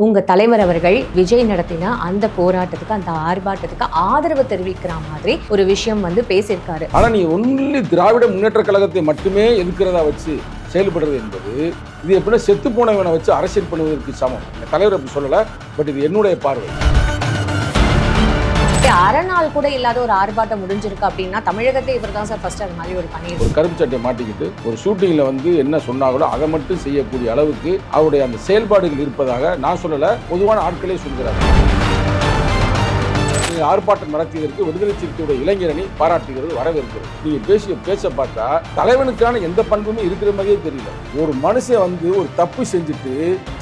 உங்கள் தலைவர் அவர்கள் விஜய் நடத்தின அந்த போராட்டத்துக்கு அந்த ஆர்ப்பாட்டத்துக்கு ஆதரவு தெரிவிக்கிற மாதிரி ஒரு விஷயம் வந்து பேசியிருக்காரு. ஆனால் நீ ஒன்லி திராவிட முன்னேற்ற கழகத்தை மட்டுமே எதிர்க்கிறதா வச்சு செயல்படுறது என்பது இது எப்படின்னா செத்து போனவனை வச்சு அரசியல் பண்ணுவதற்கு சமம். தலைவர் அப்படி சொல்லலை பட் இது என்னுடைய பார்வை. அரை நாள் கூட இல்லாத ஒரு ஆர்ப்பாட்டம் முடிஞ்சிருக்கு அப்படின்னா தமிழகத்தை இவர் தான் சார் ஃபர்ஸ்ட் அது மாதிரி ஒரு பண்ணி ஒரு கருப்பு சட்டை மாட்டிக்கிட்டு ஒரு ஷூட்டிங்கில் வந்து என்ன சொன்னாங்களோ அதை மட்டும் செய்யக்கூடிய அளவுக்கு அவருடைய அந்த செயல்பாடுகள் இருப்பதாக நான் சொல்லலை பொதுவான ஆட்களே சொல்கிறார் ஆர்ப்பாட்டம் நடத்தியதற்கு விடுதலை சிறுத்தையுடைய இளைஞரணி பாராட்டுகிறது வரவேற்கிறது. நீங்க பேசிய பேச பார்த்தா தலைவனுக்கான எந்த பண்புமே இருக்கிற மாதிரியே தெரியல. ஒரு மனுஷன் வந்து ஒரு தப்பு செஞ்சுட்டு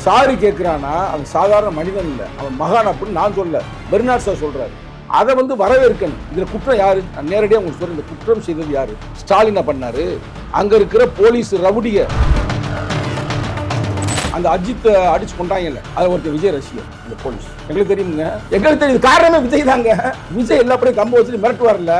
சாரி கேட்கிறானா அவன் சாதாரண மனிதன் இல்லை. அவன் மகான் அப்படின்னு நான் சொல்ல பெர்னாட் சார் சொல்றாரு. அதை வந்து வரவேற்கணும். இதில் குற்றம் யார்? நான் நேரடியாக உங்களுக்கு சொல்ல இந்த குற்றம் செய்தது யார்? ஸ்டாலினை பண்ணார்? அங்கே இருக்கிற போலீஸ் ரவுடிய அந்த அஜித்தை அடிச்சு கொண்டாங்கல்ல அது ஒருத்தர் விஜய் ரசிகர் இந்த போலீஸ். எங்களுக்கு தெரியுங்க எங்களுக்கு தெரியுது காரணமே விஜய் தாங்க. விஜய் எல்லாப்படியும் கம்ப வச்சுட்டு மிரட்டுவார்ல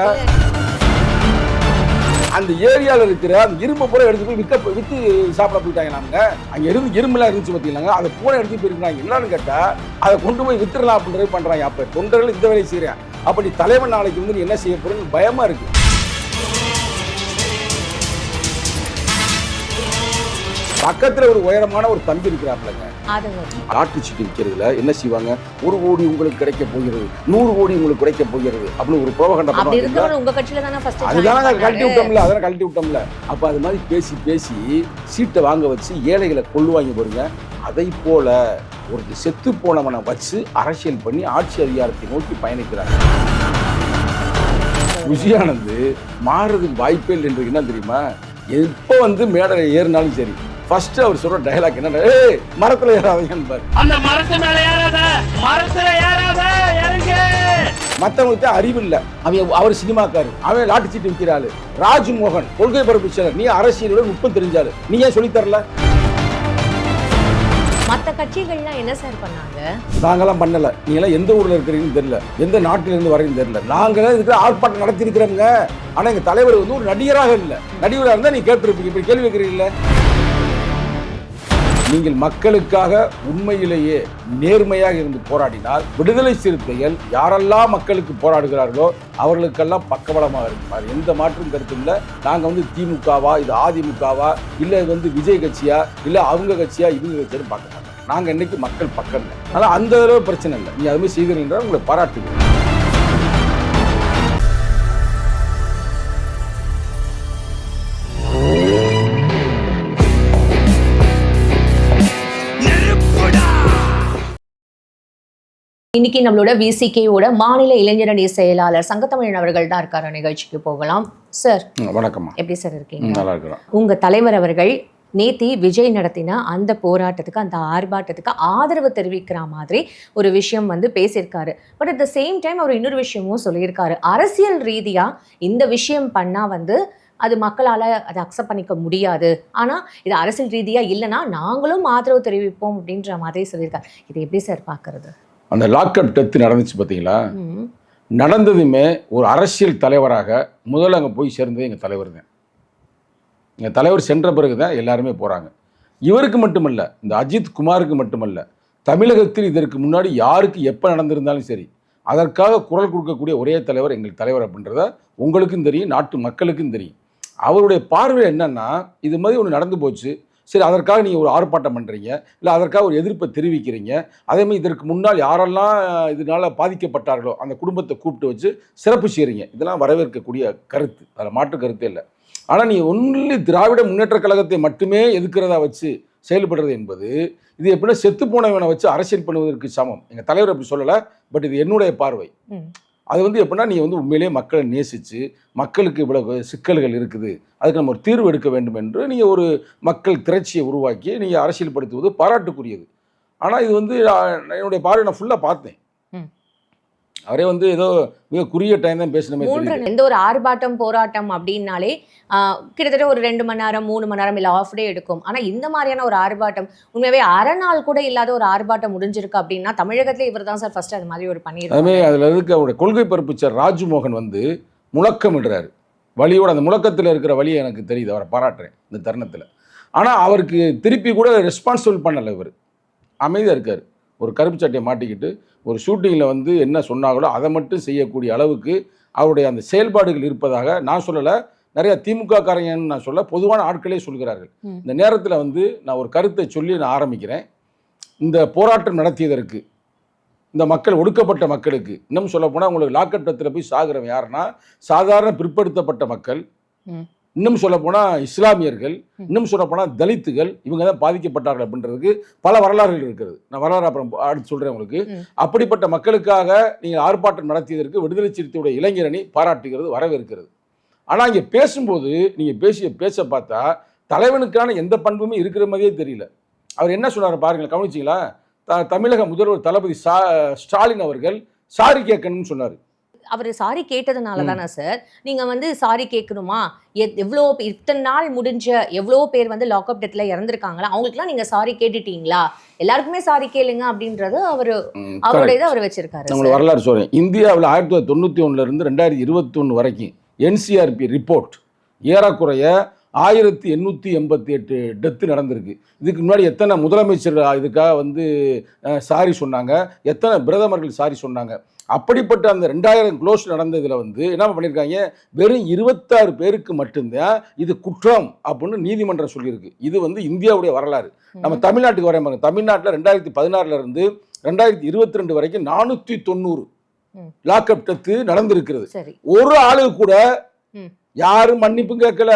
அந்த ஏரியாவில் இருக்கிற அந்த இரும்பு பூரா எடுத்து போய் விற்க விற்று சாப்பிட போயிட்டாங்க நாங்க அங்கே இருந்து இரும்புலாம் இருந்துச்சு பார்த்தீங்களாங்க அதை பூரா எடுத்து போயிருக்காங்க என்னன்னு கேட்டால் அதை கொண்டு போய் வித்துடலாம் அப்படின்றது பண்ணுறாங்க அப்போ தொண்டர்கள் இந்த வேலையை செய்கிறேன் அப்படி தலைவன் நாளைக்கு வந்து நீ என்ன செய்ய போறேன்னு பயமாக இருக்குது பக்கத்தில் ஒரு உயரமான ஒரு தம்பி இருக்கிறாப்லங்க ஆட்டுச்சீட்டு விற்கிறதுல என்ன செய்வாங்க? ஒரு கோடி உங்களுக்கு கிடைக்க போகிறது நூறு கோடி உங்களுக்கு கிடைக்க போகிறது அப்படின்னு ஒரு இருக்கிறவங்க உங்க கட்சியில அதுதானே கழட்டி விட்டோம்ல அதெல்லாம் கழட்டி விட்டோம்ல. அப்ப அது மாதிரி பேசி பேசி சீட்டை வாங்க வச்சு ஏழைகளை கொள்ளுவாங்க பாருங்க. அதை போல ஒரு செத்து போனவனை வச்சு அரசியல் பண்ணி ஆட்சி அதிகாரத்தை நோக்கி பயணிக்கிறாங்க. விஜயானந்து மாறுறதுக்கு வாய்ப்பே இல்லை என்று என்ன தெரியுமா? எப்போ வந்து மேடை ஏறினாலும் சரி. ஃபர்ஸ்ட் அவர் சொல்ற டயலாக் என்ன ஏய் மரத்துல ஏறாதீங்கன்னு அந்த மரத்து மேல ஏறாத மரத்துல ஏறாத இறங்கு. மற்றவங்களுக்கு அறிவு இல்லை. அவன் அவர் சினிமாக்காரு. அவன் லாட்டு சீட்டு விற்கிறாள் ராஜ்மோகன் கொள்கை பரப்பு செயலர். நீ அரசியலோட நுட்பம் தெரிஞ்சாரு நீ ஏன் சொல்லித் தரல? மத்த கட்சிகள்லாம் என்ன சார் பண்ணாங்க? நாங்கெல்லாம் பண்ணல. நீ எல்லாம் எந்த ஊர்ல இருக்கிறீங்கன்னு தெரியல. எந்த நாட்டில இருந்து வரீங்கன்னு தெரியல. நாங்களே இதுக்கு ஆர்ப்பாட்டம் நடத்தி இருக்கிறோங்க ஆனா எங்க தலைவர் வந்து ஒரு நடிகராக இல்லை. நடிகராக இருந்தா நீ கேட்டிருப்பீங்க. இப்படி கேள்வி கேட்கிறீங்கல்ல? நீங்கள் மக்களுக்காக உண்மையிலேயே நேர்மையாக இருந்து போராடினால் விடுதலை சிறுத்தைகள் யாரெல்லாம் மக்களுக்கு போராடுகிறார்களோ அவர்களுக்கெல்லாம் பக்கபலமாக இருக்கும் எந்த மாற்றும் கருத்தும் இல்லை. நாங்கள் வந்து திமுகவா இது அதிமுகவா இல்லை இது வந்து விஜய் கட்சியா இல்லை அவங்க கட்சியா இவங்க கட்சியான்னு பார்க்க மாட்டோம். நாங்கள் இன்னைக்கு மக்கள் பக்கம் இல்லை. அதனால் அந்த அளவு பிரச்சனை இல்லை. நீ அது மாதிரி செய்கிறீங்க உங்களை பாராட்டுகிறேன். இன்னைக்கு நம்மளோட விசிகேவோட மாநில இளைஞரணி செயலாளர் சங்கத்தமிழன் அவர்கள் தான் இருக்காரு. நிகழ்ச்சிக்கு போகலாம். சார் ம், வணக்கம்மா. எப்படி சார் இருக்கீங்க? ம், நல்லா இருக்கிறோம் உங்க தலைவர் அவர்கள் நேத்தி விஜய் நடத்தின அந்த போராட்டத்துக்கு அந்த ஆர்ப்பாட்டத்துக்கு ஆதரவு தெரிவிக்கிற மாதிரி ஒரு விஷயம் வந்து பேசியிருக்காரு. But at the same time அவர் இன்னொரு விஷயமும் சொல்லியிருக்காரு. அரசியல் ரீதியா இந்த விஷயம் பண்ணா வந்து அது மக்களால் அதை அக்செப்ட் பண்ணிக்க முடியாது. ஆனால் இது அரசியல் ரீதியாக இல்லைன்னா நாங்களும் ஆதரவு தெரிவிப்போம் அப்படின்ற மாதிரி சொல்லியிருக்காரு. இது எப்படி சார் பார்க்கறது அந்த லாக்அப் டெத்து நடந்துச்சு பார்த்தீங்களா? நடந்ததுமே ஒரு அரசியல் தலைவராக முதல்ல அங்கே போய் சேர்ந்தது எங்கள் தலைவர் தான். எங்கள் தலைவர் சென்ற பிறகு தான் எல்லாருமே போகிறாங்க இவருக்கு மட்டுமல்ல இந்த அஜித் குமாருக்கு மட்டுமல்ல தமிழகத்தில் இதற்கு முன்னாடி யாருக்கு எப்போ நடந்திருந்தாலும் சரி அதற்காக குரல் கொடுக்கக்கூடிய ஒரே தலைவர் எங்கள் தலைவர் அப்படின்றத உங்களுக்கும் தெரியும் நாட்டு மக்களுக்கும் தெரியும். அவருடைய பார்வை என்னன்னா இது மாதிரி ஒன்று நடந்து போச்சு. சரி அதற்காக நீங்கள் ஒரு ஆர்ப்பாட்டம் பண்ணுறீங்க இல்லை அதற்காக ஒரு எதிர்ப்பை தெரிவிக்கிறீங்க. அதே மாதிரி இதற்கு முன்னால் யாரெல்லாம் இதனால் பாதிக்கப்பட்டார்களோ அந்த குடும்பத்தை கூப்பிட்டு வச்சு சிறப்பு செய்கிறீங்க இதெல்லாம் வரவேற்கக்கூடிய கருத்து. அதில் மாற்று கருத்தே இல்லை. ஆனால் நீ ஒன்லி திராவிட முன்னேற்ற கழகத்தை மட்டுமே எதிர்க்கிறதா வச்சு செயல்படுறது என்பது இது எப்படின்னா செத்து போனவனை வச்சு அரசியல் பண்ணுவதற்கு சமம். எங்கள் தலைவர் அப்படி சொல்லலை பட் இது என்னுடைய பார்வை. அது வந்து எப்படின்னா நீ வந்து உண்மையிலேயே மக்களை நேசித்து மக்களுக்கு இவ்வளவு சிக்கல்கள் இருக்குது அதுக்கு நம்ம ஒரு தீர்வு எடுக்க வேண்டும் என்று நீங்கள் ஒரு மக்கள் திரட்சியை உருவாக்கி நீங்கள் அரசியல்படுத்துவது பாராட்டுக்குரியது. ஆனால் இது வந்து நான் என்னுடைய பார்வை நான் ஃபுல்லாக பார்த்தேன். அவரே வந்து ஏதோ மிக குறுகிய டைம் தான் தெரியுது. எந்த ஒரு ஆர்ப்பாட்டம் போராட்டம் அப்படின்னாலே கிட்டத்தட்ட ஒரு ரெண்டு மணி நேரம் மூணு மணி நேரம் இல்லை ஆஃப் டே எடுக்கும். ஆனா இந்த மாதிரியான ஒரு ஆர்ப்பாட்டம் உண்மையாவே அரை நாள் கூட இல்லாத ஒரு ஆர்ப்பாட்டம் முடிஞ்சிருக்கு அப்படின்னா தமிழகத்துல இவர் தான் சார் ஃபர்ஸ்ட் அது மாதிரி ஒரு பண்ணியிருக்காரு. அதில் இருக்க அவருடைய கொள்கை பரப்புச்சர் ராஜ்மோகன் வந்து முழக்கமிடுறாரு வழியோட அந்த முழக்கத்தில் இருக்கிற வழி எனக்கு தெரியுது அவரை பாராட்டுறேன் இந்த தருணத்தில். ஆனால் அவருக்கு திருப்பி கூட ரெஸ்பான்சிபிள் பண்ணலை இவர். அமைதியாக இருக்கார். ஒரு கருப்பு சட்டையை மாட்டிக்கிட்டு ஒரு ஷூட்டிங்கில் வந்து என்ன சொன்னாங்களோ அதை மட்டும் செய்யக்கூடிய அளவுக்கு அவருடைய அந்த செயல்பாடுகள் இருப்பதாக நான் சொல்லலை நிறைய திமுக காரங்கன்னு நான் சொல்ல பொதுவான ஆட்களே சொல்கிறார்கள். இந்த நேரத்தில் வந்து நான் ஒரு கருத்தை சொல்லி நான் ஆரம்பிக்கிறேன் இந்த போராட்டம் நடத்தியதற்கு இந்த மக்கள் ஒடுக்கப்பட்ட மக்களுக்கு இன்னும் சொல்ல போனால் உங்களுக்கு லாக்கட்டத்தில் போய் சாகுறவன் யாருன்னா சாதாரண பிற்படுத்தப்பட்ட மக்கள். இன்னும் சொல்ல போனால் இஸ்லாமியர்கள். இன்னும் சொல்ல போனால் தலித்துகள் இவங்க தான் பாதிக்கப்பட்டார்கள் அப்படின்றதுக்கு பல வரலாறுகள் இருக்கிறது. நான் வரலாறு அப்புறம் அடுத்து சொல்கிறேன் உங்களுக்கு. அப்படிப்பட்ட மக்களுக்காக நீங்கள் ஆர்ப்பாட்டம் நடத்தியதற்கு விடுதலை சிறுத்தையுடைய இளைஞரணி பாராட்டுகிறது வரவேற்கிறது. ஆனால் இங்கே பேசும்போது நீங்கள் பேசிய பேச்ச பார்த்தா தலைவனுக்கான எந்த பண்புமே இருக்கிற மாதிரியே தெரியல. அவர் என்ன சொன்னார் பாருங்களேன் கவனிச்சிங்களா? த தமிழக முதல்வர் தளபதி ஸ்டாலின் அவர்கள் சாரி கேட்கணும்னு சொன்னார். அவர் சாரி கேட்டதுனால தானே சார் நீங்க வந்து சாரி கேட்கணுமா எவ்வளோ இத்தனை நாள் முடிஞ்ச எவ்வளோ பேர் வந்து லாக்அப் டெத்ல இறந்துருக்காங்களா? அவங்களுக்குலாம் நீங்க சாரி கேட்டுட்டீங்களா? எல்லாருக்குமே சாரி கேளுங்க அப்படின்றது அவர் அவருடைய அவர் வச்சிருக்காரு உங்களுக்கு வரலாறு சொல்கிறேன் இந்தியாவில் ஆயிரத்தி தொள்ளாயிரத்தி தொண்ணூற்றி ஒன்றுலேருந்து ரெண்டாயிரத்தி இருபத்தொன்று வரைக்கும் என்சிஆர்பி ரிப்போர்ட் ஏறக்குறைய ஆயிரத்தி எண்ணூற்றி எண்பத்தி எட்டு டெத்து நடந்திருக்கு. இதுக்கு முன்னாடி எத்தனை முதலமைச்சர்கள் இதுக்காக வந்து சாரி சொன்னாங்க. எத்தனை பிரதமர்கள் சாரி சொன்னாங்க. அப்படிப்பட்ட அந்த ரெண்டாயிரம் க்ளோஸ் நடந்ததில் வந்து என்ன பண்ணியிருக்காங்க வெறும் இருபத்தாறு பேருக்கு மட்டும்தான் இது குற்றம் அப்படின்னு நீதிமன்றம் சொல்லியிருக்கு. இது வந்து இந்தியாவுடைய வரலாறு. நம்ம தமிழ்நாட்டுக்கு வரேன் பாருங்க. தமிழ்நாட்டில் ரெண்டாயிரத்தி பதினாறுல இருந்து ரெண்டாயிரத்தி இருபத்தி ரெண்டு வரைக்கும் நானூற்றி தொண்ணூறு. லாக்அப் டெத்து நடந்திருக்கிறது. ஒரு ஆளுக்கு கூட. யாரும் மன்னிப்பும் கேட்கல.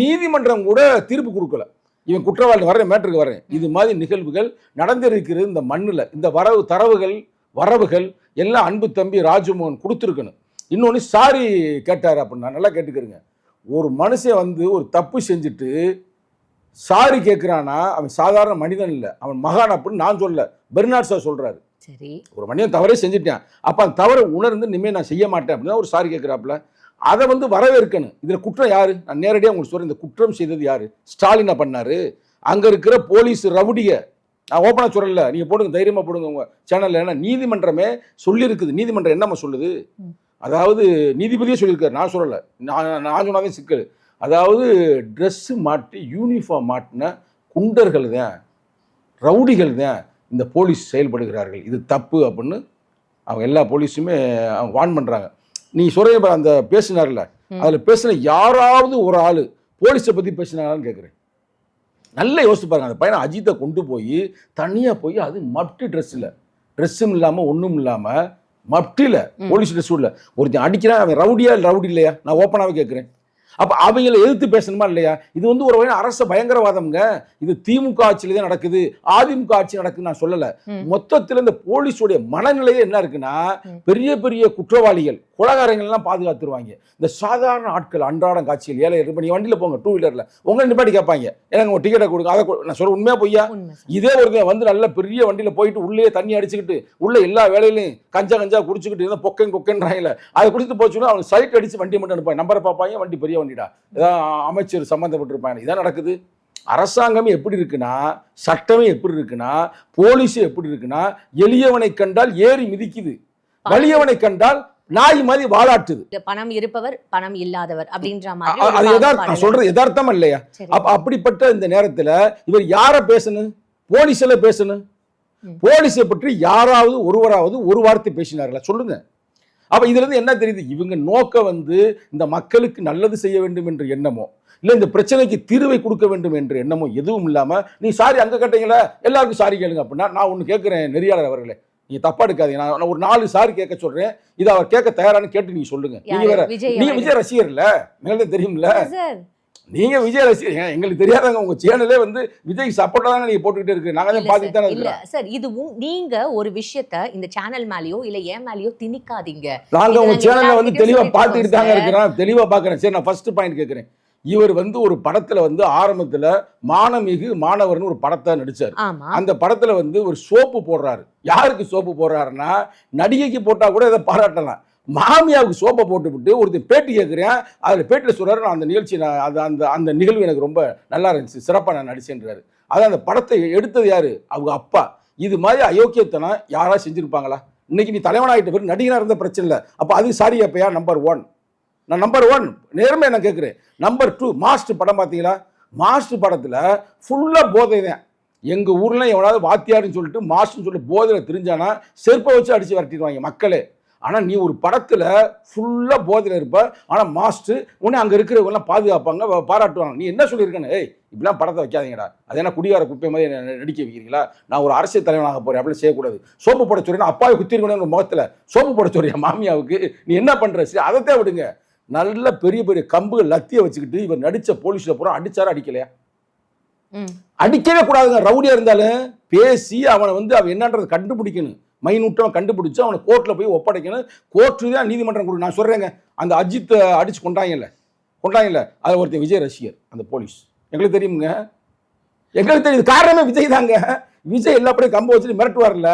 நீதிமன்றம் கூட தீர்ப்பு கொடுக்கல. இவன் குற்றவாளி வரேன் மேட்டருக்கு வரேன் இது மாதிரி நிகழ்வுகள் நடந்திருக்கிறது இந்த மண்ணுல. இந்த வரவு தரவுகள் வரவுகள் எல்லாம் அன்பு தம்பி ராஜமோகன் கொடுத்துருக்கணும். இன்னொன்று சாரி கேட்டார் அப்படின்னா நல்லா கேட்டுக்கிறங்க. ஒரு மனுஷன் வந்து ஒரு தப்பு செஞ்சுட்டு சாரி கேட்குறானா அவன் சாதாரண மனிதன் இல்லை அவன் மகான் அப்படின்னு நான் சொல்ல பெர்னாட் சார் சொல்றாரு. சரி. ஒரு மனிதன் தவறே செஞ்சுட்டேன். அப்போ அந்த தவறை உணர்ந்து இனிமேல் நான் செய்ய மாட்டேன் அப்படின்னா ஒரு சாரி கேட்குறாப்புல அதை வந்து வரவேற்கணும். இதில் குற்றம் யாரு? நான் நேரடியாக உங்களுக்கு சொல்கிறேன் இந்த குற்றம் செய்தது யாரு? ஸ்டாலினை பண்ணாரு? அங்கே இருக்கிற போலீஸ் ரவுடிய நான் ஓப்பனாக சொல்லல. நீங்கள் போடுங்க தைரியமாக போடுங்க உங்கள் சேனலில் ஏன்னா நீதிமன்றமே சொல்லியிருக்குது நீதிமன்றம் என்னம்மா சொல்லுது. அதாவது நீதிபதியே சொல்லியிருக்காரு. நான் சொல்லலை. நான் நான் சொன்னாதே சிக்கல். அதாவது ட்ரெஸ்ஸு மாட்டி யூனிஃபார்ம் மாட்டின குண்டர்கள் தான் ரவுடிகள் தான் இந்த போலீஸ் செயல்படுகிறார்கள். இது தப்பு அப்படின்னு அவங்க எல்லா போலீஸுமே அவங்க வான் பண்ணுறாங்க நீ சொல்கிற அந்த பேசினார்ல. அதில் பேசின யாராவது ஒரு ஆள் போலீஸை பற்றி பேசினாங்கன்னு கேட்குறேன் நல்லா யோசிச்சு பாருங்க அந்த பையனை அஜித்தை கொண்டு போய் தனியாக போய் அது மப்டி ட்ரெஸ்ஸில் ட்ரெஸ்ஸும் இல்லாமல் ஒன்றும் இல்லாமல் மப்டியில். போலீஸ் ட்ரெஸ் உள்ள ஒருத்தன் அடிக்கிறான் அவன் ரவுடியா இல்லை ரவுடி இல்லையா? நான் ஓப்பனாகவே கேட்குறேன். அப்போ அவங்கள எதிர்த்து பேசணுமா இல்லையா? இது வந்து ஒரு வகையான அரச பயங்கரவாதம்ங்க. இது திமுக ஆட்சியில தான் நடக்குது. அதிமுக ஆட்சி நடக்குதுன்னு நான் சொல்லலை. மொத்தத்தில் இந்த போலீஸுடைய மனநிலையே என்ன இருக்குன்னா. பெரிய பெரிய குற்றவாளிகள் கொலகாரங்கள்லாம் பாதுகாத்துருவாங்க. இந்த சாதாரண ஆட்கள் அன்றாடம் காட்சியில் ஏழை இப்போ நீ வண்டியில் போங்க டூ வீலரில் உங்களை நிப்பாட்டி கேட்பாங்க. எனக்கு உங்கள் டிக்கெட்டை கொடுங்க. அதை நான் சொல்ல உண்மையாக பொய்யா. இதே ஒருத்தன் வந்து நல்ல பெரிய வண்டியில் போயிட்டு உள்ளே தண்ணி அடிச்சுக்கிட்டு உள்ள எல்லா வேலையிலையும் கஞ்சா கஞ்சா குடிச்சுக்கிட்டு இருந்தால் பொக்கன் கொக்கன்றாங்கல்ல. அதை குடிச்சிட்டு போச்சுன்னா அவன் சைட் அடிச்சு வண்டி மட்டும் அனுப்பாங்க நம்பரை பார்ப்பாங்க வண்டி பெரிய வண்டிடா ஏதாவது அமைச்சர் சம்மந்தப்பட்டிருப்பாங்க. இதான் நடக்குது. அரசாங்கமே எப்படி இருக்குன்னா சட்டமே எப்படி இருக்குன்னா போலீஸ் எப்படி இருக்குன்னா எளியவனை கண்டால் ஏறி மிதிக்குது. வலியவனை கண்டால் நாய் மாதிரி வாலாட்டுது. இந்த பணம் இருப்பவர் பணம் இல்லாதவர் அப்படின்ற மாதிரி அது சொல்றது எதார்த்தமா இல்லையா? அப்படிப்பட்ட இந்த நேரத்துல இவர் யாரை பேசணும்? போலீஸ்ல பேசணும். போலீஸை பற்றி யாராவது ஒருவராவது ஒரு வார்த்தை பேசினார்களா? சொல்லுங்க. அப்ப இதுல இருந்து என்ன தெரியுது? இவங்க நோக்கம் வந்து இந்த மக்களுக்கு நல்லது செய்ய வேண்டும் என்ற எண்ணமோ இல்ல இந்த பிரச்சனைக்கு தீர்வை கொடுக்க வேண்டும் என்ற எண்ணமோ எதுவும் இல்லாம நீ சாரி அங்க கேட்டீங்களா எல்லாருக்கும் சாரி கேளுங்க அப்படின்னா நான் ஒண்ணு கேட்கிறேன் நெறியாளர் அவர்களே. நீங்க தப்பா எடுக்காதீங்க. நான் ஒரு நாலு சாரி கேட்க சொல்றேன். இதை அவர் கேட்க தயாரான்னு கேட்டு நீங்க சொல்லுங்க. நீங்க? வேற நீங்க. விஜய் ரசிகர் இல்ல தெரியும்ல. சார் நீங்க விஜய் ரசிகர் எங்களுக்கு தெரியாதவங்க உங்க சேனலே வந்து விஜய் சப்போர்ட்டா தானே நீங்க போட்டுக்கிட்டே இருக்கு. நாங்க தான் பார்த்துட்டு தானே இல்ல சார் இதுவும் நீங்க ஒரு விஷயத்த இந்த சேனல் மேலயோ இல்ல ஏன் மேலயோ திணிக்காதீங்க. நாங்க இது உங்க நாங்க சேனல்ல வந்து எல்லார்கிட்டயும் தெளிவா சொல்லிட்டு பார்த்துக்கிட்டு தாங்க இருக்கிறோம். தெளிவா பார்க்கறேன். சரி நான் ஃபர்ஸ்ட் பாயிண்ட் கேட்கிறேன். இவர் வந்து ஒரு படத்துல வந்து ஆரம்பத்துல மானமிகு மாணவர்னு ஒரு படத்தை நடிச்சார். அந்த படத்துல வந்து ஒரு சோப்பு போடுறாரு. யாருக்கு சோப்பு போடுறாருன்னா நடிகைக்கு போட்டா கூட இதை பாராட்டலாம். மாமியாவுக்கு சோப்பை போட்டுவிட்டு ஒருத்தர் பேட்டி கேட்குறேன் அதில் பேட்டியில் சொல்றாரு நான் அந்த நிகழ்ச்சி நான் அது அந்த அந்த நிகழ்வு எனக்கு ரொம்ப நல்லா இருந்துச்சு சிறப்பாக நான் நடிச்சேன்றாரு. அது அந்த படத்தை எடுத்தது யார்? அவங்க அப்பா. இது மாதிரி அயோக்கியத்தனம் யாராவது செஞ்சுருப்பாங்களா? இன்னைக்கு நீ தலைவனாகிட்ட பிறகு நடிகனாக இருந்த பிரச்சனை இல்லை. அப்போ அது சாரி அப்பையா நம்பர் ஒன் நான் நம்பர் ஒன் நேர்மையாக நான் கேட்குறேன். நம்பர் டூ மாஸ்டர் படம் பார்த்தீங்களா? மாஸ்டர் படத்தில் ஃபுல்லாக போதை தான். எங்கள் ஊரில் எவனாவது வாத்தியாருன்னு சொல்லிட்டு மாஸ்டர்னு சொல்லிட்டு போதையில் தெரிஞ்சானா செருப்பை வச்சு அடித்து விரட்டிடுவாங்க மக்களே. ஆனால் நீ ஒரு படத்தில் ஃபுல்லாக போதையில் இருப்ப. ஆனால் மாஸ்டர் உடனே அங்கே இருக்கிறவங்கலாம் பாதுகாப்பாங்க பாராட்டுவாங்க. நீ என்ன சொல்லியிருக்கேன்னு? ஏய் இப்படிலாம் படத்தை வைக்காதீங்கடா. அது என்ன குடிகார குப்பை மாதிரி என்ன நடிக்க வைக்கிறீங்களா? நான் ஒரு அரசியல் தலைவனாக போகிறேன் அப்படி செய்யக்கூடாது. சோப்பு போட சொல்றேன் அப்பாவை குத்திருக்கணும் முகத்தில் சோப்பு போட சொல்றியா மாமியாவுக்கு? நீ என்ன பண்ணுற சரி அதைத்தான் விடுங்க. நல்ல பெரிய பெரிய கம்புகள் லத்தியை வச்சுக்கிட்டு இவர் நடித்த போலீஸில் பூரா அடிச்சாரா அடிக்கலையா. அடிக்கவே கூடாதுங்க. ரவுடியா இருந்தாலும் பேசி அவனை வந்து அவன் என்னன்றதை கண்டுபிடிக்கணும். மைனூட்டம் கண்டுபிடிச்சு அவனை கோர்ட்டில் போய் ஒப்படைக்கணும். கோர்ட்டு தான் நீதிமன்றம் கொடு. நான் சொல்கிறேங்க அந்த அஜித்தை அடிச்சு கொண்டாங்கல்ல கொண்டாங்கல்ல அது ஒருத்தன் விஜய் ரசிகர் அந்த போலீஸ். எங்களுக்கு தெரியுமுங்க. எங்களுக்கு தெரியுது காரணமே விஜய் தாங்க. விஜய் எல்லா அப்படியே கம்ப வச்சுட்டு மிரட்டுவார்ல.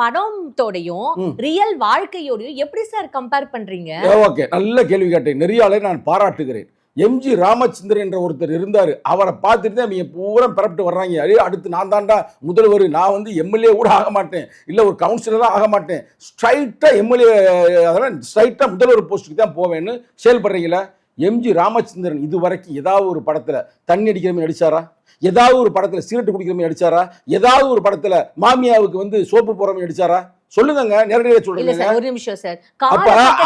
படத்தோடையும். ரியல் வாழ்க்கையோடையும் எப்படி சார் கம்பேர் பண்றீங்க? ஓகே. நல்ல கேள்வி கேட்டேன் நிறைய ஆளை நான் பாராட்டுகிறேன். எம்ஜி ராமச்சந்திரன் என்ற ஒருத்தர் இருந்தார். அவரை பார்த்துட்டு தான் இவங்க பூரா பிறப்பிட்டு வர்றாங்க. அடே அடுத்து நான் தாண்டா முதல்வர். நான் வந்து எம்எல்ஏ கூட ஆக மாட்டேன். இல்லை ஒரு கவுன்சிலராக ஆக மாட்டேன். ஸ்ட்ரைட்டாக எம்எல்ஏ அதெல்லாம் ஸ்ட்ரைட்டாக முதல்வர் போஸ்ட்டுக்கு தான் போவேன்னு செயல்படுறீங்களா? எம்ஜி ராமச்சந்திரன் இது வரைக்கும் ஏதாவது ஒரு படத்தில் தண்ணி அடிக்கிற மாதிரி நடிச்சாரா? ஏதாவது ஒரு படத்தில் சிகரெட் குடிக்கிற மாதிரி நடிச்சாரா? ஏதாவது ஒரு படத்தில் மாமியாவுக்கு வந்து சோப்பு போகிற மாதிரி நடிச்சாரா? சொல்லுங்கங்க நேரடியாக சொல்லுங்க. சார் ஒரு நிமிஷம் சார்.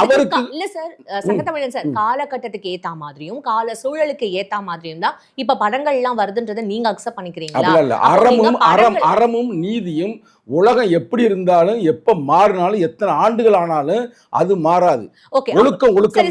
அவருக்கு- இல்ல சார் சங்கத்தமிழன் சார் காலகட்டத்துக்கு ஏத்தா மாதிரியும் கால சூழலுக்கு ஏத்தா மாதிரியும் தான் இப்ப படங்கள் எல்லாம் வருதுன்றதை நீங்க அக்செப்ட் பண்ணிக்கிறீங்களா? அறமும் அறம் அறமும் நீதியும் உலகம் எப்படி இருந்தாலும் எப்ப மாறினாலும் எத்தனை ஆண்டுகள் ஆனாலும் அது மாறாது. ஒழுக்கம் ஒழுக்கம்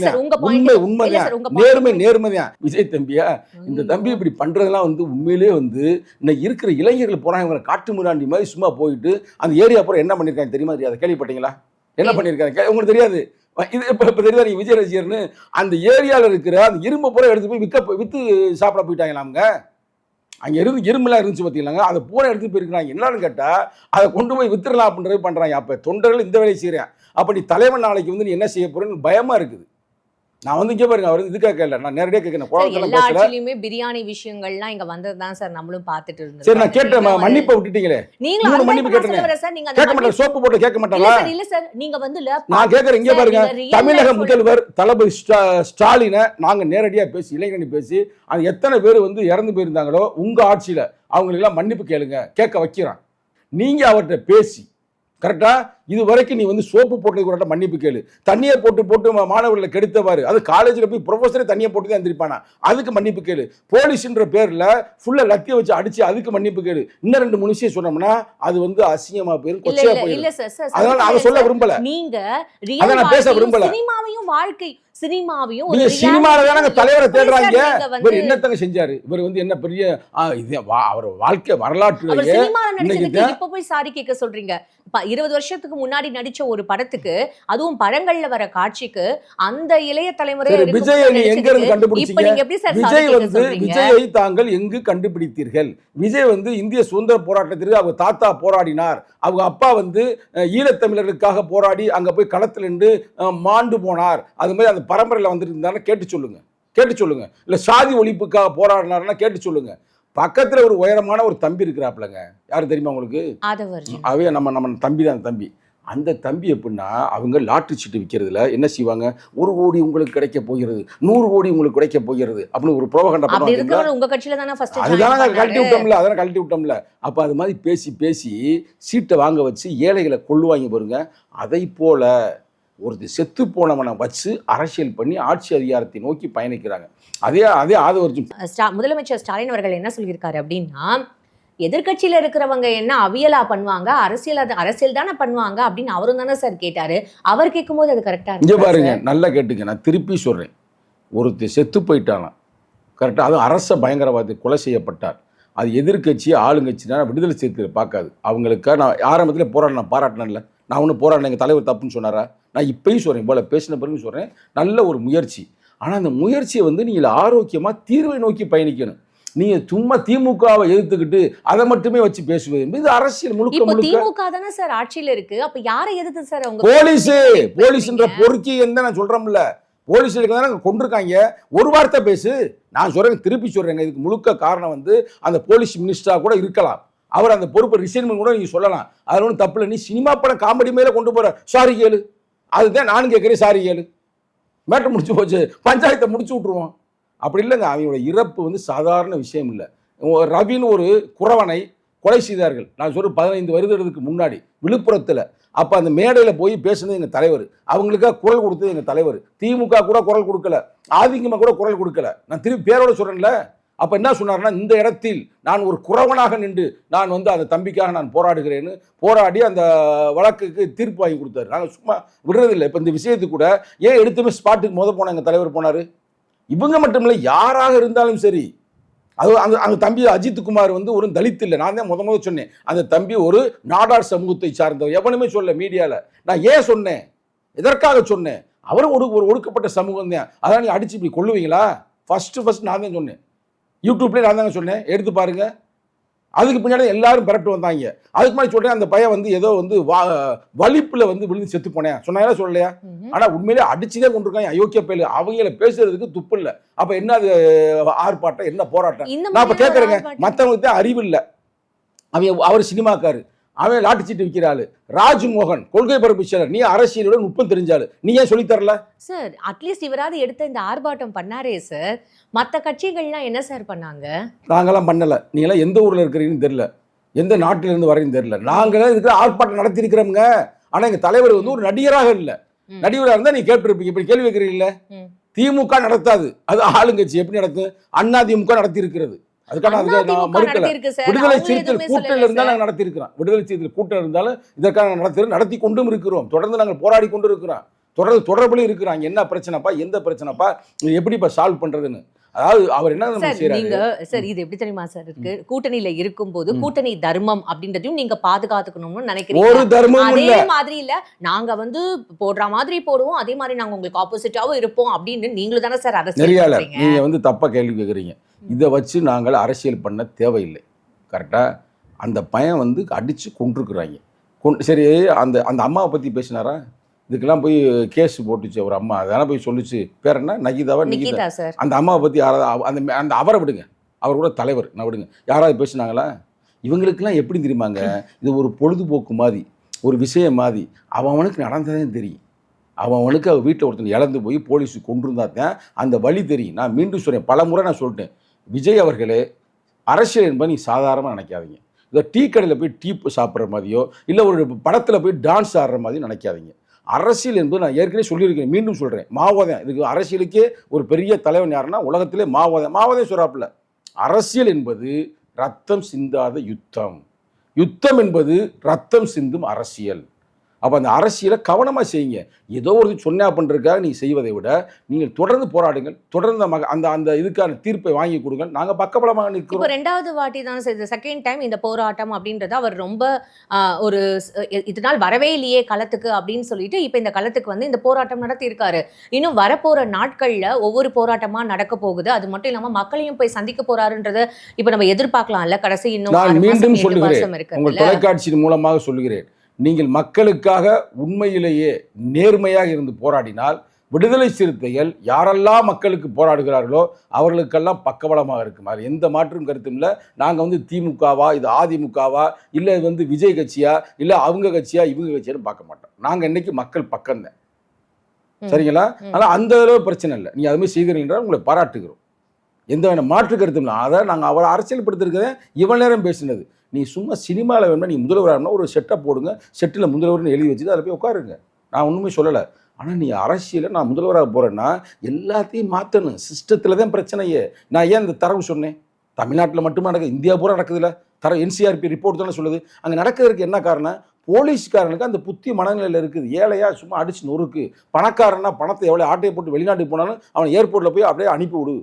உண்மை உண்மைதான். நேர்மை நேர்மைதான். விஜய் தம்பியா இந்த தம்பி இப்படி பண்றதெல்லாம் வந்து உண்மையிலே வந்து இன்னைக்கு இருக்கிற இளைஞர்கள் போறாங்க இவங்க காட்டு முராண்டி மாதிரி சும்மா போயிட்டு அந்த ஏரியா பூரா என்ன பண்ணிருக்காங்க தெரியுமா தெரியாது? கேள்விப்பட்டீங்களா? என்ன. பண்ணிருக்காங்க? உங்களுக்கு தெரியாது. இது இப்ப இப்ப தெரியுதா நீங்க விஜய் ரசிகர்னு? அந்த ஏரியால இருக்கிற அந்த இரும்பு பூரா எடுத்து போய் விற்க வித்து சாப்பிட போயிட்டாங்களா அவங்க அங்கே இருந்து இரும்புலாம் இருந்துச்சு பார்த்தீங்களாங்க அதை பூரா எடுத்து போயிருக்கிறாங்க. என்னன்னு கேட்டால் அதை கொண்டு போய் வித்துடலாம் அப்படின்றது பண்ணுறாங்க அப்போ தொண்டர்கள் இந்த வேலையை செய்கிறேன் அப்போ நீ தலைவன் நாளைக்கு வந்து நீ என்ன செய்ய போகிறேன்னு பயமாக இருக்குது. நான் வந்து இங்கே பாருங்க அவர் இதுக்காக கேட்கல. நான் நேரடியாக கேட்கறேன். சார், குழந்தை எல்லா பேசல ஆட்சியிலுமே பிரியாணி விஷயங்கள்லாம் இங்க வந்ததுதான் சார் நம்மளும் பார்த்துட்டு இருந்தோம் சரி நான் கேட்டேன் மன்னிப்பை விட்டுட்டீங்களே. நீங்களும் மன்னிப்பு வரேன் சார் நீங்க கேட்க மாட்டேன் சோப்பு போட்டு கேட்க மாட்டாங்களா? சார் இல்ல சார் நீங்க வந்து நான் கேட்கறேன் இங்கே பாருங்க. தமிழக முதல்வர் தளபதி ஸ்டா- ஸ்டாலினை நாங்க நேரடியா பேசி இளைஞரணி பேசி அது எத்தனை பேர் வந்து இறந்து போயிருந்தாங்களோ உங்க ஆட்சியில அவங்களுக்கெல்லாம் மன்னிப்பு கேளுங்க கேட்க வைக்கிறான். நீங்க அவர்கிட்ட பேசி கரெக்டா? இது வரைக்கும் நீ வந்து சோப்பு போட்டதுக்கு ஒரு மன்னிப்பு கேளு. தண்ணியை போட்டு போட்டு மாணவர்களை கெடுத்தவாறு அது காலேஜில் போய் ப்ரொஃபஸரே தண்ணியை போட்டு தான் எந்திரிப்பானா? அதுக்கு மன்னிப்பு கேளு. போலீஸ்ன்ற பேர்ல ஃபுல்லா லத்திய வச்சு அடிச்சு அதுக்கு மன்னிப்பு கேளு. இன்னும் ரெண்டு மூணு விஷயம் சொன்னோம்னா அது வந்து அசிங்கமா போயிரும் இல்ல கொச்சையா இல்ல போயிரும். இல்ல சார் சார் அதனால அதை சொல்ல விரும்பல. நீங்க பேச விரும்பல. வாழ்க்கை. சினிமாவையும் ஒரு reality- தானங்க தலைவரை தேடுறாங்க. இவர் என்னத்தங்க செஞ்சாரு? இவர் வந்து என்ன பெரிய இது அவர் வாழ்க்கை நடிச்சதுக்கு இன்னைக்கு இப்ப போய் சாரி கேட்க சொல்றீங்க. இருபது வருஷத்துக்கு முன்னாடி நடிச்ச ஒரு படத்துக்கு அதுவும் படங்கள்ல வர காட்சிக்கு அந்த இளைய தலைமுறை விஜய் எங்க இருந்து கண்டுபிடிச்சீங்க? விஜய் வந்து விஜயை தாங்கள் எங்கு கண்டுபிடித்தீர்கள்? விஜய் வந்து இந்திய சுதந்திர போராட்டத்திற்கு அவங்க தாத்தா போராடினார். அவங்க அப்பா வந்து ஈழத்தமிழர்களுக்காக போராடி அங்க போய் களத்துல நின்று மாண்டு போனார். அது மாதிரி அந்த பரம்பரையில வந்துட்டு இருந்தாருன்னா கேட்டு சொல்லுங்க. கேட்டு சொல்லுங்க. இல்ல சாதி ஒழிப்புக்காக போராடினாருன்னா கேட்டு சொல்லுங்க. பக்கத்துல ஒரு உயரமான ஒரு தம்பி இருக்கிறாப்லங்க யாரு தெரியுமா உங்களுக்கு? அவே நம்ம நம்ம தம்பி தான் தம்பி. அந்த தம்பி எப்படின்னா அவங்க லாட்டரி சீட்டு விற்கிறதுல என்ன செய்வாங்க? ஒரு கோடி உங்களுக்கு கிடைக்க போகிறது நூறு கோடி உங்களுக்கு கிடைக்க போகிறது அப்படின்னு ஒரு புரோகண்ட அதுதானே கழட்டி விட்டோம்ல அதெல்லாம் கழட்டி விட்டோம்ல. அப்போ அது மாதிரி பேசி பேசி சீட்டை வாங்க வச்சு ஏழைகளை கொள்ளுவாங்க பாருங்க. அதை போல ஒரு செத்து போனவனை வச்சு அரசியல் பண்ணி ஆட்சி அதிகாரத்தை நோக்கி பயணிக்கிறாங்க. அதே அதே ஸ்டா முதலமைச்சர் ஸ்டாலின் அவர்கள் என்ன சொல்லியிருக்காரு அப்படின்னா எதிர்க்கட்சியில இருக்கிறவங்க என்ன அவியலா பண்ணுவாங்க அரசியல் அது அரசியல் தானே பண்ணுவாங்க அப்படின்னு அவரும் தானே சார் கேட்டாரு. அவர் கேட்கும்போது அது கரெக்டா இங்கே பாருங்க நல்லா கேட்டுங்க நான் திருப்பி சொல்கிறேன் ஒருத்தர் செத்து போயிட்டானாம் கரெக்டாக அதுவும் அரச பயங்கரவாதி கொலை செய்யப்பட்டார். அது எதிர்க்கட்சி ஆளுங்கட்சினா விடுதலை சிறுத்தைகளை பார்க்காது. அவங்களுக்காக நான் ஆரம்பத்தில் போராடின பாராட்டினேன்ல. நான் ஒன்றும் போராடின எங்கள் தலைவர் தப்புன்னு சொன்னாரா? நான் இப்பயும் சொல்கிறேன் போல பேசின பிறகு சொல்கிறேன் நல்ல ஒரு முயற்சி. ஆனால் அந்த முயற்சியை வந்து நீங்கள் ஆரோக்கியமாக தீர்வை நோக்கி பயணிக்கணும். நீங்கள் சும்மா திமுகவை எதிர்த்துக்கிட்டு அதை மட்டுமே வச்சு பேசுவது என்பது இது அரசியல் முழுக்க முழுக்க திமுக தானே சார் ஆட்சியில இருக்கு. அப்ப யாரை எதிர்த்து சார் அவங்க போலீஸு? போலீஸ்ன்ற பொறுக்கி என்ன நான் சொல்றோம்ல போலீஸ் தானே கொண்டிருக்காங்க. ஒரு வார்த்தை பேசு. நான் சொல்றேன் திருப்பி சொல்றேங்க. இதுக்கு முழுக்க காரணம் வந்து அந்த போலீஸ் மினிஸ்டரா கூட இருக்கலாம். அவர் அந்த பொறுப்பை ரிசைன்மெண்ட் கூட நீங்க சொல்லலாம். அதில் ஒன்றும் தப்பு இல்லை. நீ சினிமா படம் காமெடி மேல கொண்டு போற. சாரி கேளு. அதுதான் நானும் கேட்குறேன் சாரி ஏழு மேட்ரு முடிச்சு போச்சு பஞ்சாயத்தை முடிச்சு விட்ருவோம் அப்படி இல்லைங்க அவங்களோட இறப்பு வந்து சாதாரண விஷயம் இல்லை. ரவின்னு ஒரு குறவனை கொலை செய்தார்கள். நான் சொல்ற பதினைந்து வருடத்துக்கு முன்னாடி விழுப்புரத்தில். அப்போ அந்த மேடையில் போய் பேசுனது எங்கள் தலைவர். அவங்களுக்காக குரல் கொடுத்தது எங்கள் தலைவர். திமுக கூட குரல் கொடுக்கல. அதிமுக கூட குரல் கொடுக்கல. நான் திருப்பி பேரோட சொல்கிறேன்ல அப்போ என்ன சொன்னார்னா இந்த இடத்தில் நான் ஒரு குறவனாக நின்று நான் வந்து அந்த தம்பிக்காக நான் போராடுகிறேன்னு போராடி அந்த வழக்குக்கு தீர்ப்பு வாங்கி கொடுத்தாரு. நாங்கள் சும்மா விடுறதில்லை. இப்போ இந்த விஷயத்துக்கு கூட ஏன் எடுத்துமே ஸ்பாட்டுக்கு மோத போன எங்கள் தலைவர் போனார்? இவங்க மட்டும் இல்லை யாராக இருந்தாலும் சரி. அது அந்த அந்த தம்பி அஜித் குமார் வந்து ஒரு தலித் இல்லை. நான் தான் முத முத சொன்னேன். அந்த தம்பி ஒரு நாடார் சமூகத்தை சார்ந்தவர். எவனுமே சொல்ல மீடியாவில் நான் ஏன் சொன்னேன்? எதற்காக சொன்னேன்? அவரும் ஒரு ஒரு ஒடுக்கப்பட்ட சமூகம் தான் அதான் நீ அடிச்சு இப்படி கொள்ளுவீங்களா ஃபஸ்ட்டு ஃபஸ்ட் நான் தான் சொன்னேன். யூடியூப்லேயே நான் தாங்க சொன்னேன். எடுத்து பாருங்க. அதுக்கு பின்னாடி எல்லாரும் பிறட்டு வந்தாங்க. அதுக்கு முன்னாடி சொல்றேன் அந்த பையன் வந்து ஏதோ வந்து வலிப்புல வந்து விழுந்து செத்து போனேன். சொன்னாங்களா சொல்லலையா. ஆனா உண்மையிலே அடிச்சுதான் கொண்டிருக்காங்க அயோக்கிய பேரு அவங்கள பேசுறதுக்கு துப்பு இல்ல. அப்ப என்ன அது ஆர்ப்பாட்டம்? என்ன போராட்டம்? நான் இப்ப கேட்கறேங்க மத்தவங்களுக்கு தான் அறிவு இல்ல. அவன் அவர் சினிமாக்காரு. அவன் லாட்டி சீட்டு விற்கிறாள் ராஜ்மோகன் கொள்கை பரப்பு செயலர். நீ அரசியலோட நுட்பம் தெரிஞ்சாலு நீ ஏன் சொல்லித் தரல? சார் அட்லீஸ்ட் இவராவது எடுத்த இந்த ஆர்ப்பாட்டம் பண்ணாரே சார். மத்த கட்சிகள்லாம் என்ன சார் பண்ணாங்க? நாங்கெல்லாம் பண்ணல. நீங்களாம் எந்த ஊர்ல இருக்கிறீங்கன்னு தெரியல. எந்த நாட்டில இருந்து வரீங்கன்னு தெரியல. நாங்களே இருக்கிற ஆர்ப்பாட்டம் நடத்தி இருக்கிறோம்ங்க ஆனா எங்க தலைவர் வந்து ஒரு நடிகராக இல்ல. நடிகராக இருந்தா நீ கேட்டிருப்பீங்க. இப்படி கேள்வி வைக்கிறீங்கல்ல ம். திமுக நடத்தாது. அது ஆளுங்கட்சி எப்படி நடத்தும் அண்ணா திமுக நடத்தி இருக்கிறது அதுக்கான அதுக்கு நான் மறுக்கல. விடுதலை சிறுத்தைகள் கூட்டம் சார். நாங்கள் நடத்தி இருக்கிறோம் விடுதலை சிறுத்தைகள் கூட்டம் இருந்தாலும் இதற்காக நாங்கள் நடத்தி நடத்தி கொண்டும் இருக்கிறோம். தொடர்ந்து நாங்கள் போராடி கொண்டு இருக்கிறோம். தொடர்ந்து தொடர்புலையும் இருக்கிறாங்க என்ன பிரச்சனைப்பா எந்த பிரச்சனைப்பா இது எப்படிப்பா சால்வ் பண்றதுன்னு. அதாவது அவர் என்ன நீங்க சார் இது எப்படி தெரியுமா சார் இருக்கு? கூட்டணியில இருக்கும்போது கூட்டணி தர்மம் அப்படின்றதையும் நீங்க பாதுகாத்துக்கணும்னு ஒரு நினைக்கிறீங்க தர்மமும் அதே இல்ல. மாதிரி இல்ல நாங்க வந்து போடுற மாதிரி போடுவோம் அதே மாதிரி நாங்க உங்களுக்கு ஆப்போசிட்டாவும் இருப்போம் அப்படின்னு நீங்களும் தானே சார் அரசியல். நீங்க வந்து தப்பா கேள்வி கேட்குறீங்க இதை வச்சு நாங்கள் அரசியல் பண்ண தேவையில்லை. கரெக்டா? அந்த பையன் வந்து அடிச்சு கொண்டிருக்கிறாங்க கொண்டு சரி அந்த அந்த அம்மாவை பத்தி பேசினாரா? இதுக்கெல்லாம் போய் கேஸ் போட்டுச்சு ஒரு அம்மா. அதெல்லாம் போய் சொல்லுச்சு. பேர் என்ன? நகிதாவா? நிகிதா. அந்த அம்மாவை பற்றி யாராவது அவ- அந்த அந்த அவரை விடுங்க. அவர் கூட தலைவர். நான் விடுங்க. யாராவது பேசுனாங்களா? இவங்களுக்கெல்லாம் எப்படி தெரியுமாங்க இது ஒரு பொழுதுபோக்கு மாதிரி ஒரு விஷயம் மாதிரி. அவன் அவனுக்கு நடந்ததே தெரியும். அவன் அவனுக்கு அவன் வீட்டில் ஒருத்தன் இழந்து போய் போலீஸ் கொண்டிருந்தா தான் அந்த வழி தெரியும். நான் மீண்டும் சொல்கிறேன் பல முறை நான் சொல்லிட்டேன். விஜய் அவர்களே அரசியல் என்பதை நீ சாதாரணமாக நினைக்காதீங்க. இதை டீ கடையில் போய் டீ சாப்பிட்ற மாதிரியோ இல்லை ஒரு படத்தில் போய் டான்ஸ் ஆடுற மாதிரியும் நினைக்காதீங்க. அரசியல் என்பது நான் ஏற்கனவே சொல்லியிருக்கேன் மீண்டும் சொல்கிறேன் மாவோதன் இதுக்கு அரசியலுக்கே ஒரு பெரிய தலைவன் யாருன்னா உலகத்திலே மாவோதன் மாவோதன் சொல்கிறாப்புல அரசியல் என்பது ரத்தம் சிந்தாத யுத்தம். யுத்தம் என்பது ரத்தம் சிந்தும் அரசியல். அப்போ அந்த அரசியலை கவனமாக செய்யுங்க. ஏதோ ஒரு சொன்னா பண்ணுறதுக்காக நீங்கள் செய்வதை விட நீங்கள் தொடர்ந்து போராடுங்கள். தொடர்ந்து மக- அந்த அந்த இதுக்கான தீர்ப்பை வாங்கி கொடுங்க நாங்கள் பக்கபலமாக இப்போ நிற்கிறோம் ரெண்டாவது வாட்டி தான் சார் செகண்ட் டைம் இந்த போராட்டம் அப்படின்றது அவர் ரொம்ப ஒரு இது நாள் வரவே இல்லையே களத்துக்கு அப்படின்னு சொல்லிட்டு இப்போ இந்த களத்துக்கு வந்து இந்த போராட்டம் நடத்தி இருக்காரு இன்னும் வரப்போற நாட்கள்ல ஒவ்வொரு போராட்டமா நடக்க போகுது. அது மட்டும் இல்லாம மக்களையும் போய் சந்திக்க போறாருன்றத இப்போ நம்ம எதிர்பார்க்கலாம்ல. கடைசி இன்னும் மீண்டும் சொல்லுகிறேன். உங்கள் தொலைக்காட்சியின் மூலமாக சொல்லுகிறேன். நீங்கள் மக்களுக்காக உண்மையிலேயே நேர்மையாக இருந்து போராடினால் விடுதலை சிறுத்தைகள் யாரெல்லாம் மக்களுக்கு போராடுகிறார்களோ அவர்களுக்கெல்லாம் பக்கபலமாக இருக்கும். அது எந்த மாற்றும் கருத்தும் இல்லை. நாங்கள் வந்து திமுகவா இது அதிமுகவா இல்லை இது வந்து விஜய் கட்சியா இல்லை அவங்க கட்சியா இவங்க கட்சியான்னு பார்க்க மாட்டோம். நாங்கள் இன்னைக்கு மக்கள் பக்கம்தான். சரிங்களா. ஆனால் அந்த அளவு பிரச்சனை இல்லை. நீங்கள் அதுமாதிரி என்றால் உங்களை பாராட்டுகிறோம். எந்த வேணும் மாற்று கருத்தும் இல்லை. அதை நாங்கள் அவரை அரசியல்படுத்திருக்கிறதே இவ்வளவு நேரம் பேசினது. நீ சும்மா சினிமாவில் வேணுமா நீ முதல்வராகனா ஒரு செட்டை போடுங்க. செட்டில் முதல்வர்னு எழுதி வச்சுட்டு அதில் போய் உட்காருங்க. நான் ஒன்றுமே சொல்லலை. ஆனால் நீ அரசியலில் நான் முதல்வராக போகிறேன்னா எல்லாத்தையும் மாற்றணும் சிஸ்டத்தில் தான் பிரச்சனையே. நான் ஏன் இந்த தரவு சொன்னேன்? தமிழ்நாட்டில் மட்டுமே நடக்குது? இந்தியா பூரா நடக்குதுல்ல தர என்சிஆர்பி ரிப்போர்ட் தானே சொல்லுது. அங்கே நடக்கிறதுக்கு என்ன காரணம்? போலீஸ்காரனுக்கு அந்த புத்தி மனநிலையில் இருக்குது. ஏழையா சும்மா அடிச்சு நொறுக்கு. பணக்காரனா பணத்தை எவ்வளோ ஆட்டையை போட்டு வெளிநாட்டுக்கு போனாலும் அவன் ஏர்போர்ட்டில் போய் அப்படியே அனுப்பி விடு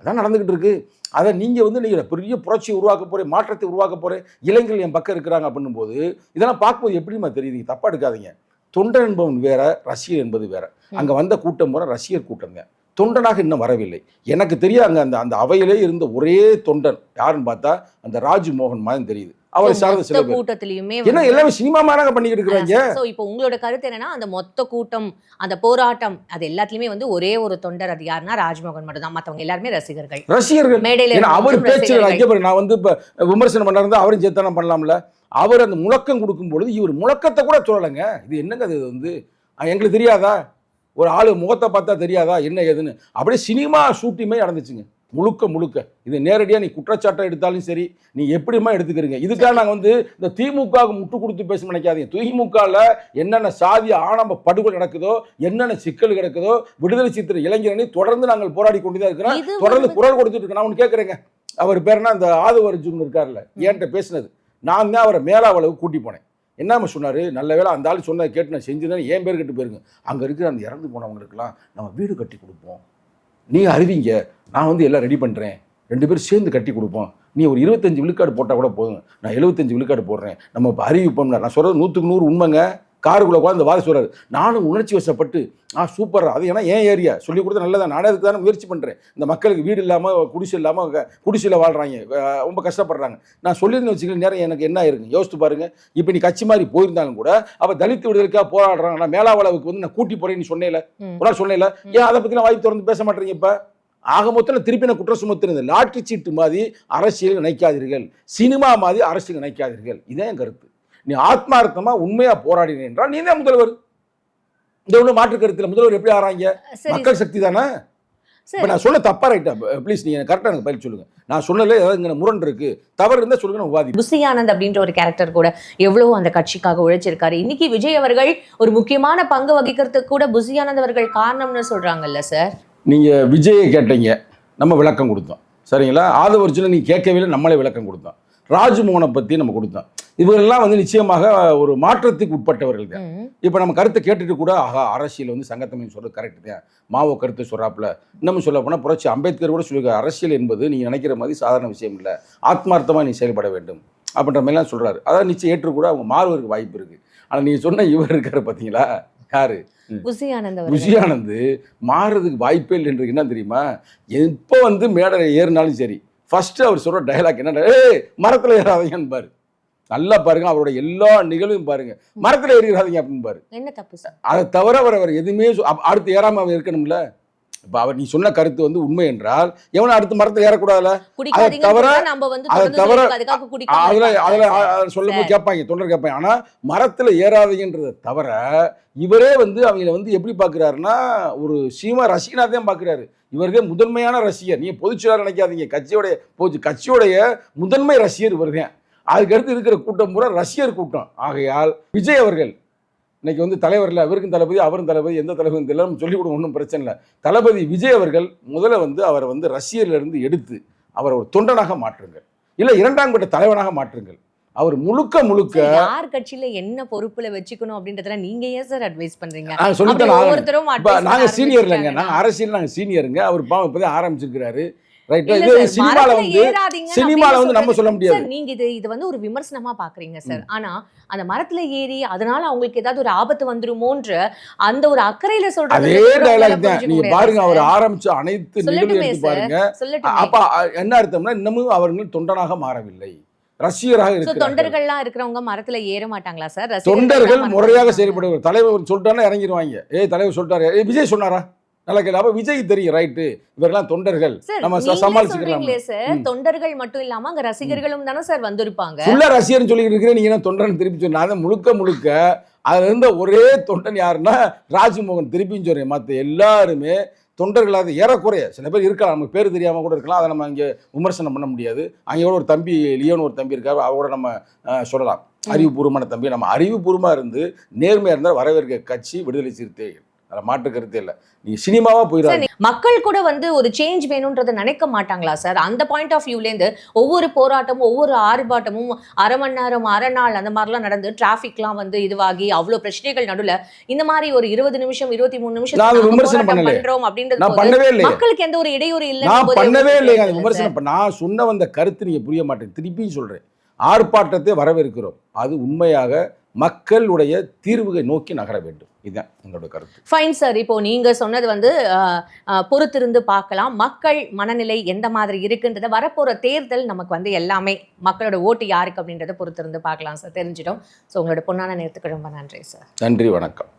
அதான் நடந்துக்கிட்டு இருக்கு. அதை நீங்கள் வந்து நீங்கள் பெரிய புரட்சி உருவாக்க போகிறேன் மாற்றத்தை உருவாக்க போகிறேன் இளைஞர்கள் என் பக்கம் இருக்கிறாங்க அப்படின்னும் போது இதெல்லாம் பார்க்கும்போது எப்படிமா தெரியுது? நீங்க தப்பா எடுக்காதீங்க. தொண்டன் என்பவன் வேற ரசிகர் என்பது வேற. அங்கே வந்த கூட்டம் பூரா ரசிகர் கூட்டங்க தொண்டனாக இன்னும் வரவில்லை. எனக்கு தெரிய அங்கே அந்த அந்த அவையிலே இருந்த ஒரே தொண்டன். யாருன்னு பார்த்தா அந்த ராஜ்மோகன் மாதிரி தெரியுது. அவரை சார்ந்த சில கூட்டத்திலயுமே ஏன்னா எல்லாமே சினிமா மாறாக பண்ணிக்கிட்டு இருக்கிறாங்க சோ இப்போ உங்களோட கருத்து என்னன்னா அந்த மொத்த கூட்டம் அந்த போராட்டம் அது எல்லாத்துலயுமே வந்து ஒரே ஒரு தொண்டர் அது யாருன்னா ராஜ்மோகன் மட்டும் தான் மத்தவங்க எல்லாருமே ரசிகர்கள். ரசிகர்கள். மேடையில அவர் பேச்சு நான் வந்து இப்போ விமர்சனம் பண்ணா அவரும் சேர்த்தானே பண்ணலாம்ல. அவர் அந்த முழக்கம் கொடுக்கும் பொழுது இவர் முழக்கத்தை கூட சொல்லலைங்க. இது என்னங்க அது வந்து? எங்களுக்கு தெரியாதா? ஒரு ஆளு முகத்தை பார்த்தா தெரியாதா? என்ன ஏதுன்னு. அப்படியே சினிமா ஷூட்டிங்குமே நடந்துச்சுங்க. முழுக்க முழுக்க. இது நேரடியாக நீ குற்றச்சாட்டை எடுத்தாலும் சரி நீ எப்படிமா எடுத்துக்கிறீங்க? இதுக்காக நாங்கள் வந்து இந்த திமுகவுக்கு முட்டு கொடுத்து பேச நினைக்காதீங்க. திமுகவில் என்னென்ன சாதி ஆணவ படுகொலை நடக்குதோ என்னென்ன சிக்கல் கிடக்குதோ விடுதலை சித்திர இளைஞரணி தொடர்ந்து நாங்கள் போராடி கொண்டு தான் இருக்கிறோம். தொடர்ந்து குரல் கொடுத்துட்டு இருக்கேன் நான் ஒன்று கேட்குறேங்க அவர் பேருனா அந்த ஆதவர்ஜுன் இருக்கார்ல என்கிட்ட பேசினது. நான் தான் அவரை மேலாவளவு கூட்டி போனேன். என்ன சொன்னார்? நல்ல வேளை அந்த ஆள் சொன்னதை கேட்டு நான் செஞ்சுதான் என் பேர் கட்டு போயிருங்க அங்கே இருக்கிற அந்த இறந்து போனவங்களுக்கெல்லாம் நம்ம வீடு கட்டி கொடுப்போம். நீ அறிவிங்க. நான் வந்து எல்லாம் ரெடி பண்ணுறேன் ரெண்டு பேரும் சேர்ந்து கட்டி கொடுப்போம். நீ ஒரு இருபத்தஞ்சி விழுக்காடு போட்டால் கூட போதும். நான் எழுபத்தஞ்சி விழுக்காடு போடுறேன். நம்ம இப்போ அறிவிப்போம்னா நான் சொல்கிறது நூற்றுக்கு நூறு உண்மைங்க. காருக்குள்ளே உட்காந்து வாதி சொல்கிறாரு நானும் உணர்ச்சி வசப்பட்டு ஆ சூப்பர் அது ஏன்னா ஏன் ஏரியா? சொல்லி கொடுத்தா நல்லதா நானே அதுக்கு தானே முயற்சி பண்ணுறேன் இந்த மக்களுக்கு வீடு இல்லாமல் குடிசை இல்லாமல் குடிசையில் வாழ்கிறாங்க ரொம்ப கஷ்டப்படுறாங்க. நான் சொல்லியிருந்தேன் வச்சுக்கல நேரம் எனக்கு என்ன இருக்கு யோசித்து பாருங்க. இப்போ நீ கட்சி மாதிரி போயிருந்தாலும் கூட அவள் தலித் விடுதலுக்காக போராடுறாங்க நான் மேலாவளவுக்கு வந்து நான் கூட்டி சொன்னேல? ம். ஒரு நாள் சொன்னேல? ஏன் அதை பற்றிலாம் வாய்ப்பு திறந்து பேச மாட்டேறீங்க இப்போ? ஆக மொத்தத்தில் திருப்பி நான் குற்றம் சுமத்துறது லாட்டரி சீட்டு மாதிரி அரசியல் நினைக்காதீர்கள். சினிமா மாதிரி அரசியல் நினைக்காதீர்கள். இதான் என் கருத்து. நீ ஆத்மார்த்தமா உண்மையா போராடின என்றால் நீ தான் முதல்வர். இந்த ஒன்று மாற்று கருத்தில் முதல்வர் எப்படி ஆறாங்க? மக்கள் சக்தி தானே? இப்போ நான் சொல்ல தப்பா ரைட்டா? ப்ளீஸ் நீங்க கரெக்டாக எனக்கு பதில் சொல்லுங்க. நான் சொன்னதுல ஏதாவது இங்கே முரண் இருக்கு. தவறு இருந்தால் சொல்லுங்க நான் விவாதி புசி ஆனந்த் அப்படின்ற ஒரு கேரக்டர் கூட எவ்வளவு அந்த கட்சிக்காக உழைச்சிருக்காரு. இன்னைக்கு விஜய் அவர்கள் ஒரு முக்கியமான பங்கு வகிக்கிறதுக்கு கூட புசி ஆனந்த் அவர்கள் காரணம்னு சொல்றாங்கல்ல சார் நீங்க விஜயை கேட்டீங்க. நம்ம விளக்கம் கொடுத்தோம். சரிங்களா? ஆதவர்ஜுன நீ கேட்கவே இல்லை நம்மளே விளக்கம் கொடுத்தோம். ராஜ்மோகனை பற்றி நம்ம கொடுத்தோம். இவர்கள்லாம் வந்து நிச்சயமாக ஒரு மாற்றத்துக்கு உட்பட்டவர்கள் தான். இப்போ நம்ம கருத்தை கேட்டுட்டு கூட ஆஹா அரசியல் வந்து சங்கத்தமிழ் சொல்றது கரெக்ட் தான். மாவோ கருத்தை சொல்றாப்புல. இன்னமும் சொல்ல போனால் புரட்சி அம்பேத்கர் கூட சொல்லியிருக்காரு அரசியல் என்பது நீங்கள் நினைக்கிற மாதிரி சாதாரண விஷயம் இல்லை. ஆத்மார்த்தமாக நீ செயல்பட வேண்டும். அப்படின்ற மாதிரிலாம் சொல்றாரு. அதான் நிச்சயம் ஏற்று கூட அவங்க மாறுவதற்கு வாய்ப்பு இருக்கு. ஆனால் நீங்கள் சொன்ன இவர் இருக்காரு பார்த்தீங்களா யாரு? புசி ஆனந்த் அவர்கள். விஜயானந்த் மாறுறதுக்கு வாய்ப்பே இல்லைன்றது என்ன தெரியுமா? எப்போ வந்து மேடை ஏறினாலும் சரி ஃபர்ஸ்ட் அவர் சொல்ற டயலாக் என்ன ஏய் மரத்தில் ஏறாதீங்கன்னு பாரு நல்லா பாருங்க அவரோட எல்லா நிகழ்வும் பாருங்க. மரத்தில் ஏறிடாதீங்க அப்படின்னு பாரு. என்ன தப்பு சார்? அதை தவிர அவர் அவர் எதுவுமே அடுத்து ஏறாம அவர் இருக்கணும்ல? இப்போ அவர் நீ சொன்ன கருத்து வந்து உண்மை என்றால் எவனும் அடுத்து மரத்தில் ஏறக்கூடாதுல குடிக்காதீங்க தவிர- அதை தவிர- அதுல அதுல இருக்காங்க. அதுல சொல்லும் போது கேட்பாங்க தொண்டர் கேட்பாங்க. ஆனா மரத்துல ஏறாதீங்கன்றதை தவிர இவரே வந்து அவங்கள வந்து எப்படி பார்க்கறாருன்னா ஒரு சீமா ரசிகனா தான் பார்க்கறாரு இவர்தான் முதன்மையான ரசிகர். நீங்க பொதுச்செயலாளர் நினைக்காதீங்க. கட்சியோடைய போச்சு கட்சியோடைய முதன்மை ரசிகர் இவர்தான். அதுக்கடுத்து இருக்கிற கூட்டம் பூரா ரசிகர் கூட்டம். ஆகையால் விஜய் அவர்கள் இன்னைக்கு வந்து தலைவர் இல்லை அவருக்கும் தளபதி அவரும் தளபதி எந்த தளபதி தெரியல சொல்லிக் கொடுங்க ஒன்றும் பிரச்சனை இல்லை. தளபதி விஜய் அவர்கள் முதல்ல வந்து அவரை வந்து ரசிகர்ல இருந்து எடுத்து அவரை ஒரு தொண்டனாக மாற்றுங்கள். இல்லை இரண்டாம் கட்ட தலைவனாக மாற்றுங்கள். அவர் முழுக்க முழுக்க யார் கட்சியில என்ன பொறுப்புல வச்சுக்கணும் அப்படின்றதுல நீங்க ஏன் சார் அட்வைஸ் பண்றீங்க? நான் சொல்லிட்டு அப்படி நான். ஒவ்வொருத்தரும் இப்போ advice நாங்கள் பண்ண சீனியர் இல்லைங்க. நாங்கள் அரசியல் நாங்கள் சீனியருங்க அவர் பாவம் இப்போதான் ஆரம்பிச்சிருக்கிறாரு. ரைட் வந்து நம்ம சொல்ல முடியாது. நீங்க இது இது வந்து ஒரு விமர்சனமா பாக்குறீங்க சார். ஆனா அந்த மரத்துல ஏறி அதனால அவங்களுக்கு ஏதாவது ஒரு ஆபத்து வந்துருமோன்ற அந்த ஒரு அக்கறையில அதே தான். நீங்க முடியாதா பாருங்க அவர்? ஆரம்பிச்ச அனைத்து நிகழ்வு பாருங்க. அப்ப என்ன அர்த்தம்னா இன்னமும் அவர்கள் தொண்டனாக மாறவில்லை. ரசிகராக இருக்கிறார்கள். தொண்டர்கள்லாம் இருக்கிறவங்க மரத்துல ஏற மாட்டாங்களா சார்? தொண்டர்கள் முறையாக செயல்படுவார் தலைவர் சொல்லிட்டாருன்னா இறங்கிடுவாங்க ஏய் தலைவர் சொல்லிட்டாரு. விஜய் சொன்னாரா? நல்லா கேள்வி அப்ப விஜய் தெரியும் ரைட்டு இவரெல்லாம் தொண்டர்கள். நம்ம சமாளிச்சுக்கலாம் சார். தொண்டர்கள் மட்டும் இல்லாம அங்க ரசிகர்களும் தானே சார் வந்திருப்பாங்க. ஃபுல்லா ரசிகர்னு சொல்லிட்டு இருக்கிறேன் நீங்க என்ன தொண்டன் திருப்பி சொன்ன முழுக்க முழுக்க அதுல இருந்த ஒரே தொண்டன் யாருன்னா ராஜ்மோகன். திருப்பியும் சொல்றேன் மற்ற எல்லாருமே தொண்டர்களாக ஏறக்குறைய சில பேர் இருக்கலாம். நமக்கு பேர் தெரியாம கூட இருக்கலாம். அதை நம்ம இங்கே விமர்சனம் பண்ண முடியாது. அங்கே கூட ஒரு தம்பி லியோன்னு ஒரு தம்பி இருக்காரு. அவரோட நம்ம சொல்லலாம். அறிவுபூர்வமான தம்பி. நம்ம அறிவுபூர்வமாக இருந்து நேர்மையாக இருந்தால் வரவேற்க கட்சி விடுதலை சிறுத்தைகள். அதில் மாற்று கருத்தே இல்லை. நீ சினிமாவா போயிடாது மக்கள் கூட வந்து ஒரு சேஞ்ச் வேணும்ன்றதை நினைக்க மாட்டாங்களா சார்? அந்த பாயிண்ட் ஆஃப் வியூல இருந்து ஒவ்வொரு போராட்டமும் ஒவ்வொரு ஆர்ப்பாட்டமும் அரை மணி நேரம் அரை நாள் அந்த மாதிரிலாம் நடந்து டிராஃபிக்லாம் வந்து இதுவாகி அவ்வளவு பிரச்சனைகள் நடுவுல இந்த மாதிரி ஒரு இருபது நிமிஷம் இருபத்தி மூணு நிமிஷம் விமர்சனம். பண்றோம் அப்படின்றது பண்ணவே மக்களுக்கு எந்த ஒரு இடையூறு இல்லை நான் பண்ணவே இல்லைங்க விமர்சனம் நான் சொன்ன வந்த கருத்து நீங்க புரிய மாட்டேன் திருப்பியும் சொல்றேன். ஆர்ப்பாட்டத்தை வரவேற்கிறோம். அது உண்மையாக மக்களுடைய தீர்வுகளை நோக்கி நகர வேண்டும். இதுதான் எங்களோட கருத்து. ஃபைன் சார் இப்போ நீங்க சொன்னது வந்து பொறுத்திருந்து பார்க்கலாம். மக்கள் மனநிலை எந்த மாதிரி இருக்குன்றத வரப்போற தேர்தல் நமக்கு வந்து எல்லாமே மக்களோட ஓட்டு யாருக்கு அப்படின்றத பொறுத்திருந்து பார்க்கலாம் சார் தெரிஞ்சிடும். ஸோ உங்களோட பொன்னான நேரத்துக்கு ரொம்ப நன்றி சார் நன்றி வணக்கம்.